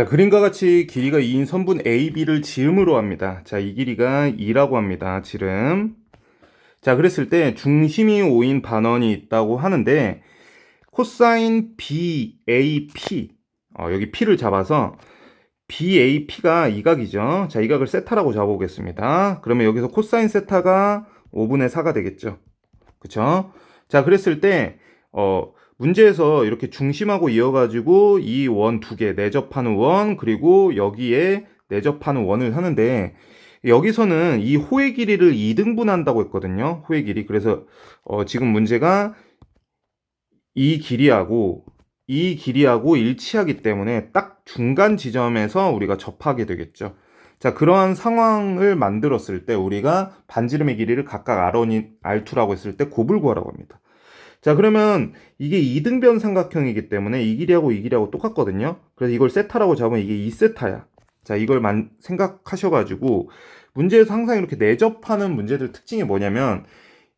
자, 그림과 같이 길이가 2인 선분 AB를 지름으로 합니다. 자, 이 길이가 2라고 합니다. 지름. 자, 그랬을 때 중심이 5인 반원이 있다고 하는데 코사인 BAP 어, 여기 P를 잡아서 BAP가 이 각이죠. 자, 이 각을 세타라고 잡아보겠습니다. 그러면 여기서 코사인 세타가 5분의 4가 되겠죠. 그쵸? 자, 그랬을 때 어, 문제에서 이렇게 중심하고 이어가지고 이 원 두 개 내접하는 원 그리고 여기에 내접하는 원을 하는데 여기서는 이 호의 길이를 2등분한다고 했거든요. 호의 길이. 그래서 어, 지금 문제가 이 길이하고 이 길이하고 일치하기 때문에 딱 중간 지점에서 우리가 접하게 되겠죠. 자, 그러한 상황을 만들었을 때 우리가 반지름의 길이를 각각 R1, R2라고 했을 때 곱을 구하라고 합니다. 자, 그러면 이게 2등변 삼각형이기 때문에 이 길이하고 이 길이하고 똑같거든요. 그래서 이걸 세타라고 잡으면 이게 2세타야. 자, 이걸 만, 생각하셔가지고 문제에서 항상 이렇게 내접하는 문제들 특징이 뭐냐면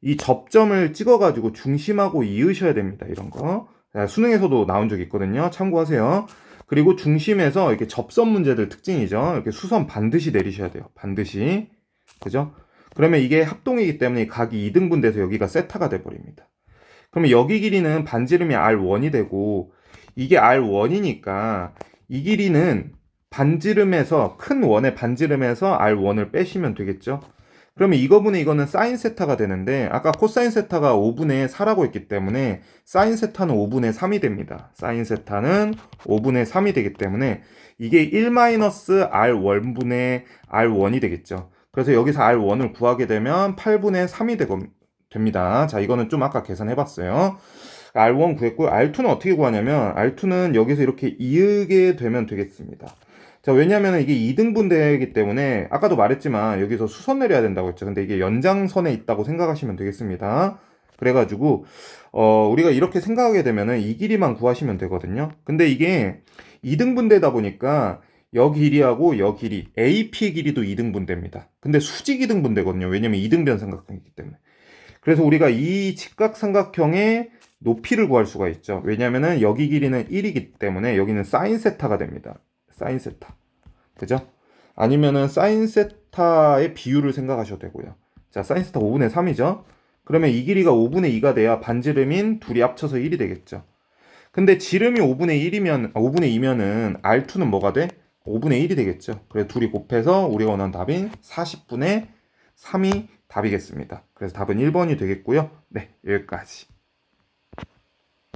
이 접점을 찍어가지고 중심하고 이으셔야 됩니다. 이런 거. 자, 수능에서도 나온 적 있거든요. 참고하세요. 그리고 중심에서 이렇게 접선 문제들 특징이죠. 이렇게 수선 반드시 내리셔야 돼요. 반드시. 그죠? 그러면 이게 합동이기 때문에 각이 2등분 돼서 여기가 세타가 돼버립니다. 그러면 여기 길이는 반지름이 R1이 되고 이게 R1이니까 이 길이는 반지름에서 큰 원의 반지름에서 R1을 빼시면 되겠죠. 그러면 이거분의 이거는 사인 세타가 되는데 아까 코사인 세타가 5분의 4라고 했기 때문에 사인 세타는 5분의 3이 됩니다. 사인 세타는 5분의 3이 되기 때문에 이게 1-R1분의 R1이 되겠죠. 그래서 여기서 R1을 구하게 되면 8분의 3이 되고 됩니다. 자, 이거는 좀 아까 계산해 봤어요. R1 구했고 R2는 어떻게 구하냐면 R2는 여기서 이렇게 이으게 되면 되겠습니다. 자, 왜냐면 이게 2등분 되기 때문에 아까도 말했지만 여기서 수선 내려야 된다고 했죠. 근데 이게 연장선에 있다고 생각하시면 되겠습니다. 그래가지고 어, 우리가 이렇게 생각하게 되면은 이 길이만 구하시면 되거든요. 근데 이게 2등분 되다 보니까 여 길이하고 여 길이 AP 길이도 2등분 됩니다. 근데 수직 2등분 되거든요. 왜냐면 2등변 삼각형이기 때문에. 그래서 우리가 이 직각삼각형의 높이를 구할 수가 있죠. 왜냐면은 여기 길이는 1이기 때문에 여기는 사인 세타가 됩니다. 사인 세타. 그죠? 아니면은 사인 세타의 비율을 생각하셔도 되고요. 자, 사인 세타 5분의 3이죠? 그러면 이 길이가 5분의 2가 돼야 반지름인 둘이 합쳐서 1이 되겠죠. 근데 지름이 5분의 1이면, 아, 5분의 2면은 R2는 뭐가 돼? 5분의 1이 되겠죠. 그래서 둘이 곱해서 우리가 원하는 답인 40분의 3이 답이겠습니다. 그래서 답은 1번이 되겠고요. 네, 여기까지.